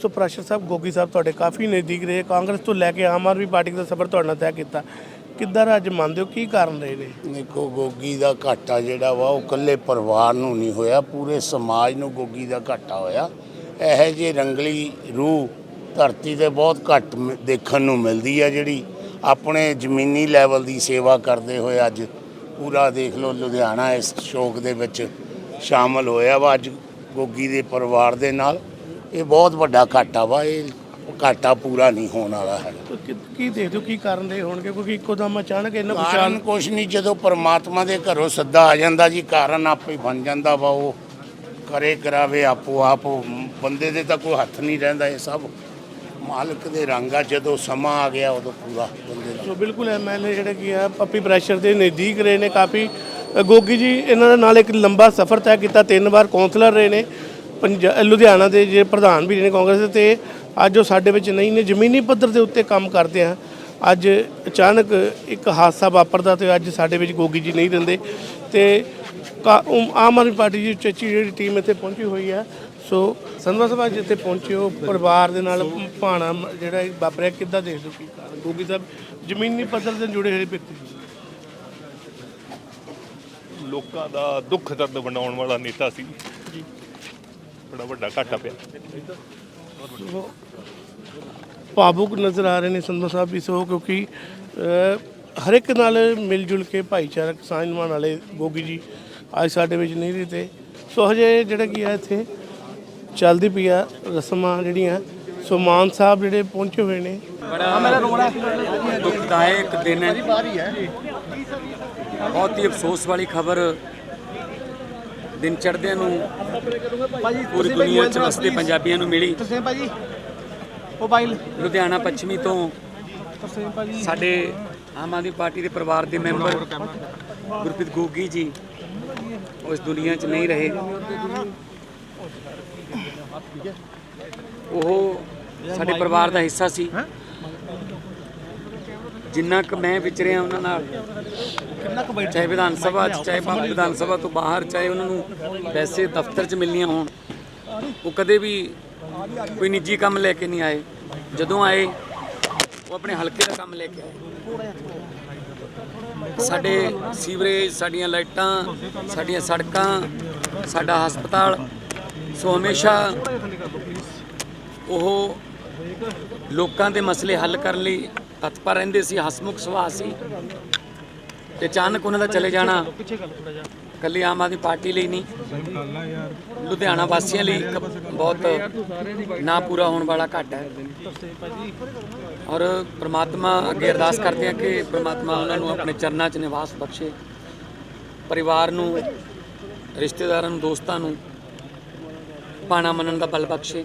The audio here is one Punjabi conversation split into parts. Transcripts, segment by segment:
ਸੋ ਪ੍ਰੈਸ਼ਰ ਸਾਹਿਬ ਗੋਗੀ ਸਾਹਿਬ ਤੁਹਾਡੇ ਕਾਫੀ ਨਜ਼ਦੀਕ ਰਹੇ, ਕਾਂਗਰਸ ਤੋਂ ਲੈ ਕੇ ਆਮ ਆਦਮੀ ਪਾਰਟੀ ਦਾ ਸਫ਼ਰ ਤੁਹਾਡਾ ਤੈਅ ਕੀਤਾ। ਕਿੱਦਾਂ ਅੱਜ ਮੰਨਦੇ ਹੋ, ਕੀ ਕਾਰਨ ਰਹੇ ਨੇ? ਦੇਖੋ, ਗੋਗੀ ਦਾ ਘਾਟਾ ਜਿਹੜਾ ਵਾ, ਉਹ ਇਕੱਲੇ ਪਰਿਵਾਰ ਨੂੰ ਨਹੀਂ ਹੋਇਆ, ਪੂਰੇ ਸਮਾਜ ਨੂੰ ਗੋਗੀ ਦਾ ਘਾਟਾ ਹੋਇਆ। ਇਹੋ ਜਿਹੀ ਰੰਗਲੀ ਰੂਹ ਧਰਤੀ ਤੇ ਬਹੁਤ ਘੱਟ ਦੇਖਣ ਨੂੰ ਮਿਲਦੀ ਹੈ ਜਿਹੜੀ ਆਪਣੇ ਜ਼ਮੀਨੀ ਲੈਵਲ ਦੀ ਸੇਵਾ ਕਰਦੇ ਹੋਏ ਅੱਜ ਪੂਰਾ ਦੇਖ ਲਓ, ਲੁਧਿਆਣਾ ਇਸ ਸ਼ੋਕ ਦੇ ਵਿੱਚ ਸ਼ਾਮਲ ਹੋਇਆ ਵਾ ਅੱਜ ਗੋਗੀ ਦੇ ਪਰਿਵਾਰ ਦੇ ਨਾਲ। ਇਹ ਬਹੁਤ ਵੱਡਾ ਘਾਟਾ ਵਾ ਇਹ ਘਾਟਾ ਪੂਰਾ ਨਹੀਂ ਹੋਣ ਵਾਲਾ ਹੈ ਕੀ- ਕੀ ਦੇਖਦੇ ਹੋ ਕੀ ਕਾਰਨ ਰਹੇ ਹੋਣਗੇ? ਕਿਉਂਕਿ ਇੱਕੋ ਦਮ ਅਚਾਨਕ ਇਹਨਾਂ ਕਾਰਨ ਕੁਛ ਨਹੀਂ ਜਦੋਂ ਪਰਮਾਤਮਾ ਦੇ ਘਰੋਂ ਸੱਦਾ ਆ ਜਾਂਦਾ ਜੀ ਕਾਰਨ ਆਪੇ ਬਣ ਜਾਂਦਾ ਵਾ ਉਹ ਕਰੇ ਕਰਾਵੇ ਆਪੋ ਆਪ ਬੰਦੇ ਦੇ ਤਾਂ ਕੋਈ ਹੱਥ ਨਹੀਂ ਰਹਿੰਦਾ ਇਹ ਸਭ ਮਾਲਕ ਦੇ ਰੰਗ ਆ ਜਦੋਂ ਸਮਾਂ ਆ ਗਿਆ ਉਦੋਂ ਪੂਰਾ ਬੰਦੇ ਦਾ। ਸੋ ਬਿਲਕੁਲ ਐਮਐਲਏ ਜਿਹੜੇ ਕੀ ਆ ਪੱਪੀ ਪ੍ਰੈਸ਼ਰ ਦੇ ਨਜ਼ਦੀਕ ਰਹੇ ਨੇ ਕਾਫੀ। ਅ, ਗੋਗੀ ਜੀ ਇਹਨਾਂ ਦੇ ਨਾਲ ਇੱਕ ਲੰਬਾ ਸਫ਼ਰ ਤੈਅ ਕੀਤਾ ਤਿੰਨ ਵਾਰ ਕੌਂਸਲਰ ਰਹੇ ਨੇ। ਪੰਜਾ ਲੁਧਿਆਣਾ ਦੇ ਜਿਹੜੇ ਪ੍ਰਧਾਨ ਵੀ ਨੇ ਕਾਂਗਰਸ ਦੇ ਤੇ ਅੱਜ ਉਹ ਸਾਡੇ ਵਿੱਚ ਨਹੀਂ ਨੇ ਜ਼ਮੀਨੀ ਪੱਧਰ ਦੇ ਉੱਤੇ ਕੰਮ ਕਰਦੇ ਆ। ਅੱਜ ਅਚਾਨਕ ਇੱਕ ਹਾਦਸਾ ਵਾਪਰਦਾ ਤੇ ਅੱਜ ਸਾਡੇ ਵਿੱਚ ਗੋਗੀ ਜੀ ਨਹੀਂ ਰਹਿੰਦੇ ਤੇ ਆਮ ਆਦਮੀ ਪਾਰਟੀ ਦੀ ਉਚੇਚੀ ਜਿਹੜੀ ਟੀਮ ਇੱਥੇ ਪਹੁੰਚੀ ਹੋਈ ਆ। ਸੋ ਸੰਧਵਾ ਸਭਾ ਜਿੱਥੇ ਪਹੁੰਚੇ ਹੋ ਪਰਿਵਾਰ ਦੇ ਨਾਲ ਭਾਣਾ ਜਿਹੜਾ ਵਾਪਰਿਆ ਕਿੱਦਾਂ ਦੇਖਦੇ ਹੋ ਕੀ ਕਾਰਨ? ਗੋਗੀ ਸਾਹਿਬ ਜ਼ਮੀਨੀ ਪੱਧਰ ਤੇ ਜੁੜੇ ਹੋਏ ਵਿਅਕਤੀ ਲੋਕਾਂ ਦਾ ਦੁੱਖ ਦਰਦ ਵੰਡਾਉਣ ਵਾਲਾ ਨੇਤਾ ਸੀ। ਬੜਾ ਵੱਡਾ ਘਾਟਾ ਪਿਆ। ਭਾਵੁਕ ਨਜ਼ਰ ਆ ਰਹੇ ਨੇ ਸੰਧਵਾ ਸਾਹਿਬ ਵੀ ਸੋ ਕਿਉਂਕਿ ਹਰ ਇੱਕ ਨਾਲ ਮਿਲ ਜੁਲ ਕੇ ਭਾਈਚਾਰਕ ਸਾਂਝ ਨਿਭਾਉਣ ਵਾਲੇ ਗੋਗੀ ਜੀ ਅੱਜ ਸਾਡੇ ਵਿੱਚ ਨਹੀਂ ਰਹੇ ਤੇ ਸੋ ਹਜੇ ਜਿਹੜਾ ਕੀ ਹੈ ਇੱਥੇ ਚੱਲਦੀ ਪਈ ਆ ਰਸਮਾਂ ਜਿਹੜੀਆਂ ਸੋ ਮਾਨ ਸਾਹਿਬ ਜਿਹੜੇ ਪਹੁੰਚੇ ਹੋਏ ਨੇ। ਦੁਖਦਾਇਕ ਦਿਨ ਹੈ। ਬਹੁਤ ਹੀ ਅਫਸੋਸ ਵਾਲੀ ਖਬਰ ਦਿਨ ਚੜ੍ਹਦਿਆਂ ਨੂੰ ਪੂਰੀ ਦੁਨੀਆ 'ਚ ਵਸਦੇ ਪੰਜਾਬੀਆਂ ਨੂੰ ਮਿਲੀ। ਤਰਸੇਮ ਭਾਜੀ ਮੋਬਾਈਲ ਲੁਧਿਆਣਾ ਪੱਛਮੀ ਤੋਂ ਤਰਸੇਮ ਭਾਜੀ। ਸਾਡੇ ਆਮ ਆਦਮੀ ਪਾਰਟੀ ਦੇ ਪਰਿਵਾਰ ਦੇ ਮੈਂਬਰ ਗੁਰਪ੍ਰੀਤ ਗੋਗੀ ਜੀ ਉਹ ਇਸ ਦੁਨੀਆ 'ਚ ਨਹੀਂ ਰਹੇ। ਉਹ ਸਾਡੇ ਪਰਿਵਾਰ ਦਾ ਹਿੱਸਾ ਸੀ। ਜਿੰਨਾ ਕੁ ਮੈਂ ਵਿਚਰਿਆ ਉਹਨਾਂ ਨਾਲ, ਚਾਹੇ ਵਿਧਾਨ ਸਭਾ 'ਚ, ਚਾਹੇ ਵਿਧਾਨ ਸਭਾ ਤੋਂ ਬਾਹਰ, ਚਾਹੇ ਉਹਨਾਂ ਨੂੰ ਵੈਸੇ ਦਫ਼ਤਰ 'ਚ ਮਿਲਣੀਆਂ ਹੋਣ, ਉਹ ਕਦੇ ਵੀ ਕੋਈ ਨਿੱਜੀ ਕੰਮ ਲੈ ਕੇ ਨਹੀਂ ਆਏ। ਜਦੋਂ ਆਏ, ਉਹ ਆਪਣੇ ਹਲਕੇ ਦਾ ਕੰਮ ਲੈ ਕੇ ਆਏ। ਸਾਡੇ ਸੀਵਰੇਜ, ਸਾਡੀਆਂ ਲਾਈਟਾਂ, ਸਾਡੀਆਂ ਸੜਕਾਂ, ਸਾਡਾ ਹਸਪਤਾਲ, ਸੋ ਹਮੇਸ਼ਾ ਉਹ ਲੋਕਾਂ ਦੇ ਮਸਲੇ ਹੱਲ ਕਰਨ ਲਈ ਤਤਪਰ ਰਹਿੰਦੇ ਸੀ, ਹਸਮੁਖ ਸੁਭਾਅ ਸੀ। ਤੇ ਅਚਾਨਕ ਉਹਨਾਂ ਦਾ ਚਲੇ ਜਾਣਾ। ਕੱਲੀ ਆਮ ਆਦਮੀ ਪਾਰਟੀ ਲਈ ਨਹੀਂ। ਲੁਧਿਆਣਾ ਵਾਸੀਆਂ ਲਈ ਬਹੁਤ ਨਾ ਪੂਰਾ ਹੋਣ ਵਾਲਾ ਘਾਟਾ ਹੈ। ਔਰ ਪ੍ਰਮਾਤਮਾ ਅੱਗੇ ਅਰਦਾਸ ਕਰਦੇ ਹਾਂ ਕਿ ਪ੍ਰਮਾਤਮਾ ਉਹਨਾਂ ਨੂੰ ਆਪਣੇ ਚਰਨਾਂ 'ਚ ਨਿਵਾਸ ਬਖਸ਼ੇ। ਪਰਿਵਾਰ ਨੂੰ, ਰਿਸ਼ਤੇਦਾਰਾਂ ਨੂੰ, ਦੋਸਤਾਂ ਨੂੰ ਪਾਣਾ ਮੰਨਣ ਦਾ ਬਲ ਬਖਸ਼ੇ।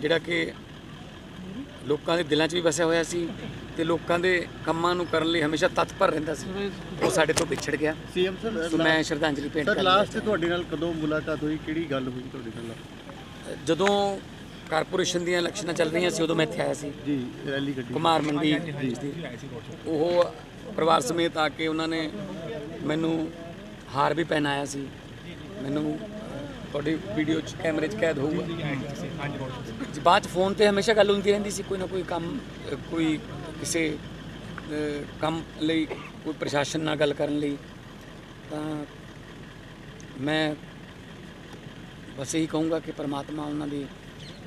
ਜਿਹੜਾ ਕਿ ਲੋਕਾਂ ਦੇ ਦਿਲਾਂ 'ਚ ਵੀ ਵਸਿਆ ਹੋਇਆ ਸੀ ਤੇ ਲੋਕਾਂ ਦੇ ਕੰਮਾਂ ਨੂੰ ਕਰਨ ਲਈ ਹਮੇਸ਼ਾ ਤਤਪਰ ਰਹਿੰਦਾ ਸੀ। ਉਹ ਸਾਡੇ ਤੋਂ ਵਿਛੜ ਗਿਆ। ਸੀਐਮ ਸਰ ਸੋ ਮੈਂ ਸ਼ਰਧਾਂਜਲੀ ਭੇਂਟ ਸਰ ਕਰਨਾ ਲਾਸਟ ਤੁਹਾਡੇ ਨਾਲ ਕਦੋਂ ਮੁਲਾਕਾਤ ਹੋਈ? ਕਿਹੜੀ ਗੱਲ ਹੋਈ ਤੁਹਾਡੇ ਨਾਲ? ਜਦੋਂ ਕਾਰਪੋਰੇਸ਼ਨ ਦੀਆਂ ਇਲੈਕਸ਼ਨਾਂ ਚੱਲ ਰਹੀਆਂ ਸੀ ਉਦੋਂ ਮੈਂ ਇੱਥੇ ਆਇਆ ਸੀ। ਜੀ ਰੈਲੀ ਗੱਡੀ ਕੁਮਾਰ ਮੰਡੀ ਉਹ ਪਰਿਵਾਰ ਸਮੇਤ ਆ ਕੇ ਉਹਨਾਂ ਨੇ ਮੈਨੂੰ ਹਾਰ ਵੀ ਪਹਿਨਾਇਆ ਸੀ। ਮੈਨੂੰ ਤੁਹਾਡੀ ਵੀਡੀਓ 'ਚ ਕੈਮਰੇ 'ਚ ਕੈਦ ਹੋਊਗਾ। ਜੀ, ਬਾਅਦ 'ਚ ਫੋਨ ਤੇ ਹਮੇਸ਼ਾ ਗੱਲ ਹੁੰਦੀ ਰਹਿੰਦੀ ਸੀ ਕੋਈ ਨਾ ਕੋਈ ਕੰਮ ਕੋਈ ਕਿਸੇ ਕੰਮ ਲਈ ਕੋਈ ਪ੍ਰਸ਼ਾਸਨ ਨਾਲ ਗੱਲ ਕਰਨ ਲਈ। ਤਾਂ ਮੈਂ ਬਸ ਇਹੀ ਕਹੂੰਗਾ ਕਿ ਪ੍ਰਮਾਤਮਾ ਉਹਨਾਂ ਦੀ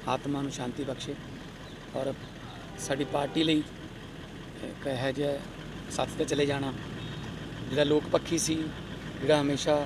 ਆਤਮਾ ਨੂੰ ਸ਼ਾਂਤੀ ਬਖਸ਼ੇ ਔਰ ਸਾਡੀ ਪਾਰਟੀ ਲਈ ਇੱਕ ਇਹੋ ਜਿਹਾ ਸਾਥ ਤੇ ਚਲੇ ਜਾਣਾ। ਜਿਹੜਾ ਲੋਕ ਪੱਖੀ ਸੀ ਜਿਹੜਾ ਹਮੇਸ਼ਾ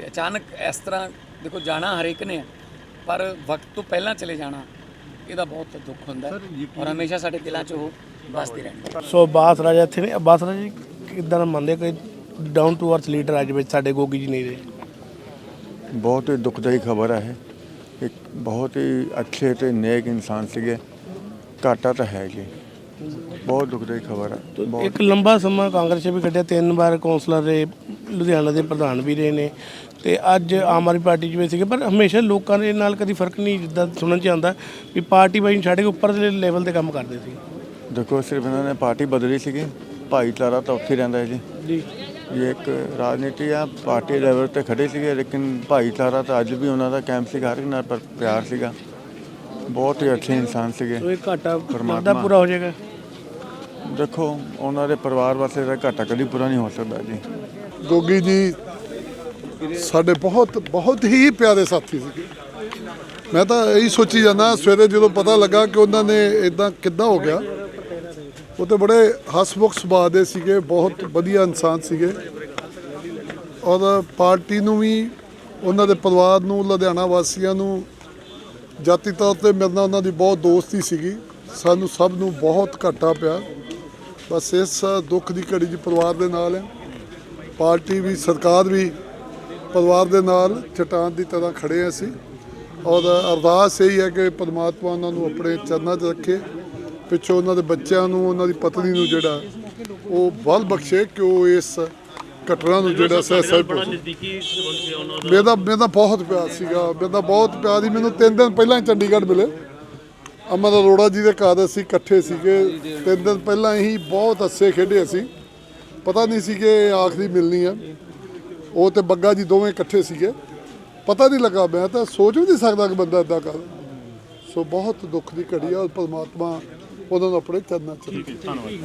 ਤੇ ਅਚਾਨਕ ਇਸ ਤਰ੍ਹਾਂ ਦੇਖੋ ਜਾਣਾ ਹਰੇਕ ਨੇ ਹੈ, ਪਰ ਵਕਤ ਤੋਂ ਪਹਿਲਾਂ ਚਲੇ ਜਾਣਾ ਇਹਦਾ ਬਹੁਤ ਦੁੱਖ ਹੁੰਦਾ ਹੈ ਔਰ ਹਮੇਸ਼ਾ ਸਾਡੇ ਦਿਲਾਂ 'ਚ ਉਹ ਵਸਦੇ ਰਹਿਣਗੇ ਸੋ ਬਾਸ ਰਾਜਾ ਇੱਥੇ ਨੇ ਬਾਸ ਰਾਜਾ ਜੀ ਕਿੱਦਾਂ ਦਾ ਮੰਨਦੇ ਕਿ ਡਾਊਨ ਟੂ ਅਰਥ ਲੀਡਰ ਅੱਜ ਵਿੱਚ ਸਾਡੇ ਗੋਗੀ ਜੀ ਨਹੀਂ ਰਹੇ ਬਹੁਤ ਹੀ ਦੁਖਦਾਈ ਖਬਰ ਹੈ ਇਹ। ਇੱਕ ਬਹੁਤ ਹੀ ਅੱਛੇ ਤੇ ਨੇਕ ਇਨਸਾਨ ਸੀਗੇ ਘਾਟਾ ਤਾਂ ਹੈ ਜੀ। ਬਹੁਤ ਦੁਖਦਾਈ ਖਬਰ ਹੈ ਬਹੁਤ ਇੱਕ ਲੰਬਾ ਸਮਾਂ ਕਾਂਗਰਸ 'ਚ ਵੀ ਕੱਢਿਆ ਤਿੰਨ ਵਾਰ ਕੌਂਸਲਰ ਰਹੇ ਲੁਧਿਆਣਾ ਦੇ ਪ੍ਰਧਾਨ ਵੀ ਰਹੇ ਨੇ ਤੇ ਅੱਜ ਆਮ ਆਦਮੀ ਪਾਰਟੀ 'ਚ ਵੀ ਸੀਗੇ ਪਰ ਹਮੇਸ਼ਾ ਲੋਕਾਂ ਦੇ ਨਾਲ ਕਦੀ ਫ਼ਰਕ ਨਹੀਂ ਜਿੱਦਾਂ ਸੁਣਨ 'ਚ ਆਉਂਦਾ ਵੀ ਪਾਰਟੀ ਨੂੰ ਛੱਡ ਕੇ ਉੱਪਰਲੇ ਲੈਵਲ ਤੇ ਕੰਮ ਕਰਦੇ ਸੀ। ਦੇਖੋ ਸਿਰਫ ਇਹਨਾਂ ਨੇ ਪਾਰਟੀ ਬਦਲੀ ਸੀਗੀ ਭਾਈਚਾਰਾ ਤਾਂ ਉੱਥੇ ਰਹਿੰਦਾ ਹੈ ਜੀ। ਜੀ। ਇਹ ਇੱਕ ਰਾਜਨੀਤੀ ਆ ਪਾਰਟੀ ਲੈਵਲ ਤੇ ਖੜੇ ਸੀਗੇ ਲੇਕਿਨ ਭਾਈਚਾਰਾ ਤਾਂ ਅੱਜ ਵੀ ਉਹਨਾਂ ਦਾ ਕੈਂਪ ਸੀਗਾ ਹਰ ਇੱਕ ਨਾਲ ਪਰ ਪਿਆਰ ਸੀਗਾ। ਬਹੁਤ ਹੀ ਅੱਛੇ ਇਨਸਾਨ ਸੀਗੇ ਇਹ ਘਾਟਾ ਪਰਮਾਤਮਾ। ਪੂਰਾ ਹੋ ਜਾਏਗਾ। ਦੇਖੋ ਉਹਨਾਂ ਦੇ ਪਰਿਵਾਰ ਵਾਸਤੇ ਤਾਂ ਘਾਟਾ ਕਦੀ ਪੂਰਾ ਨਹੀਂ ਹੋ ਸਕਦਾ ਜੀ। ਗੋਗੀ ਜੀ ਸਾਡੇ ਬਹੁਤ ਬਹੁਤ ਹੀ ਪਿਆਰੇ ਸਾਥੀ ਸੀਗੇ ਮੈਂ ਤਾਂ ਇਹੀ ਸੋਚੀ ਜਾਂਦਾ, ਸਵੇਰੇ ਜਦੋਂ ਪਤਾ ਲੱਗਾ ਕਿ ਉਹਨਾਂ ਨੇ ਇਦਾਂ ਕਿੱਦਾਂ ਹੋ ਗਿਆ, ਉਹ ਤੇ ਬੜੇ ਹਸਮੁਖ ਸੁਭਾਅ ਦੇ ਸੀਗੇ, ਬਹੁਤ ਵਧੀਆ ਇਨਸਾਨ ਸੀਗੇ। ਔਰ ਪਾਰਟੀ ਨੂੰ ਵੀ, ਉਹਨਾਂ ਦੇ ਪਰਿਵਾਰ ਨੂੰ, ਲੁਧਿਆਣਾ ਵਾਸੀਆਂ ਨੂੰ, ਜਾਤੀ ਤੌਰ ਤੇ ਮੇਰੇ ਨਾਲ ਉਹਨਾਂ ਦੀ ਬਹੁਤ ਦੋਸਤੀ ਸੀਗੀ। ਸਾਨੂੰ ਸਭ ਨੂੰ ਬਹੁਤ ਘਾਟਾ ਪਿਆ। ਬਸ ਇਸ ਦੁੱਖ ਦੀ ਘੜੀ 'ਚ ਪਰਿਵਾਰ ਦੇ ਨਾਲ ਹੈ। ਪਾਰਟੀ ਵੀ, ਸਰਕਾਰ ਵੀ ਪਰਿਵਾਰ ਦੇ ਨਾਲ ਚਟਾਨ ਦੀ ਤਰ੍ਹਾਂ ਖੜੇ ਅਸੀਂ। ਔਰ ਅਰਦਾਸ ਇਹੀ ਹੈ ਕਿ ਪਰਮਾਤਮਾ ਉਹਨਾਂ ਨੂੰ ਆਪਣੇ ਚਰਨਾਂ 'ਚ ਰੱਖੇ। ਪਿੱਛੋਂ ਉਹਨਾਂ ਦੇ ਬੱਚਿਆਂ ਨੂੰ ਉਹਨਾਂ ਦੀ ਪਤਨੀ ਨੂੰ ਜਿਹੜਾ ਉਹ ਬਲ ਬਖਸ਼ੇ ਕਿ ਉਹ ਇਸ ਘਟਨਾ ਨੂੰ ਜਿਹੜਾ ਸਹਿ ਸਹਿ ਮੇਰਾ ਮੇਰਾ ਬਹੁਤ ਪਿਆਰ ਸੀਗਾ। ਮੇਰਾ ਬਹੁਤ ਪਿਆਰ ਸੀ। ਮੈਨੂੰ ਤਿੰਨ ਦਿਨ ਪਹਿਲਾਂ ਹੀ ਚੰਡੀਗੜ੍ਹ ਮਿਲੇ। ਅਮਰ ਅਰੋੜਾ ਜੀ ਦੇ ਘਰ ਅਸੀਂ ਇਕੱਠੇ ਸੀਗੇ। ਤਿੰਨ ਦਿਨ ਪਹਿਲਾਂ ਹੀ ਬਹੁਤ ਹੱਸੇ ਖੇਡੇ ਅਸੀਂ। ਪਤਾ ਨਹੀਂ ਸੀ ਕਿ ਆਖਰੀ ਮਿਲਣੀ ਆ। ਉਹ ਤੇ ਬੱਗਾ ਜੀ ਦੋਵੇਂ ਇਕੱਠੇ ਸੀਗੇ। ਪਤਾ ਨਹੀਂ ਲੱਗਾ, ਮੈਂ ਤਾਂ ਸੋਚ ਵੀ ਨਹੀਂ ਸਕਦਾ ਕਿ ਬੰਦਾ ਇਦਾਂ ਕਰ। ਸੋ ਬਹੁਤ ਦੁੱਖ ਦੀ ਘੜੀ ਆ ਔਰ ਪਰਮਾਤਮਾ ਉਹਨਾਂ ਨੂੰ ਆਪਣੇ ਚਰਨਾਂ ਚ ਰੱਖੇ।